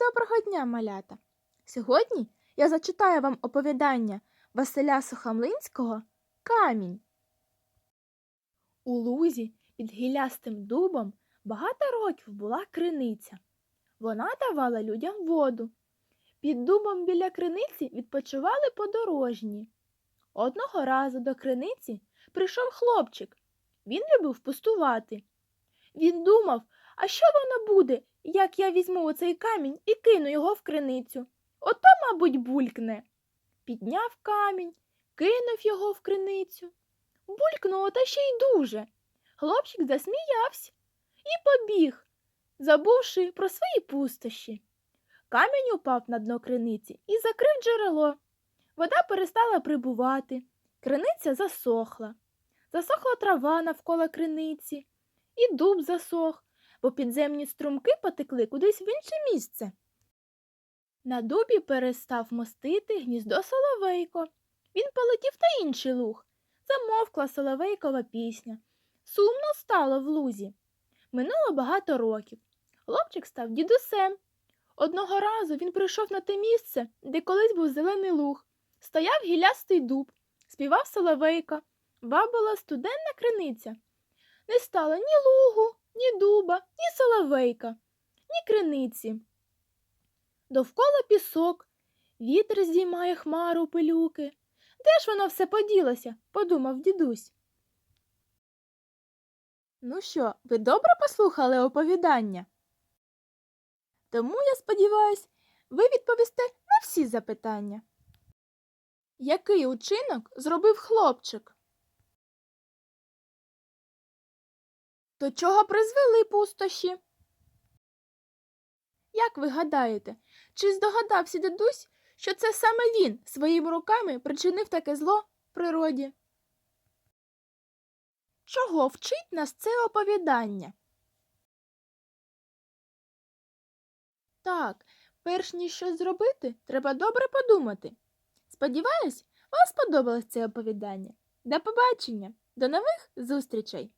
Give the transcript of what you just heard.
Доброго дня, малята! Сьогодні я зачитаю вам оповідання Василя Сухомлинського Камінь. У лузі під гілястим дубом багато років була криниця. Вона давала людям воду. Під дубом біля криниці відпочивали подорожні. Одного разу до криниці прийшов хлопчик. Він любив пустувати. Він думав, а що воно буде, як я візьму оцей камінь і кину його в криницю? Ото, мабуть, булькне. Підняв камінь, кинув його в криницю. Булькнуло та ще й дуже. Хлопчик засміявся і побіг, забувши про свої пустощі. Камінь упав на дно криниці і закрив джерело. Вода перестала прибувати, криниця засохла. Засохла трава навколо криниці, і дуб засох, бо підземні струмки потекли кудись в інше місце. На дубі перестав мостити гніздо соловейко. Він полетів на інший луг. Замовкла соловейкова пісня. Сумно стало в лузі. Минуло багато років. Хлопчик став дідусем. Одного разу він прийшов на те місце, де колись був зелений луг. Стояв гілястий дуб, співав соловейка, бабила студенна криниця. Не стало ні лугу, ні дуба, ні соловейка, ні криниці. Довкола пісок, вітер здіймає хмару пилюки. Де ж воно все поділося? подумав дідусь. Ну що, ви добре послухали оповідання? Тому, я сподіваюсь, ви відповісте на всі запитання. Який учинок зробив хлопчик? До чого призвели пустощі? Як ви гадаєте, чи здогадався дідусь, що це саме він своїми руками причинив таке зло природі? Чого вчить нас це оповідання? Так, перш ніж щось зробити, треба добре подумати. Сподіваюсь, вам сподобалось це оповідання. До побачення, до нових зустрічей!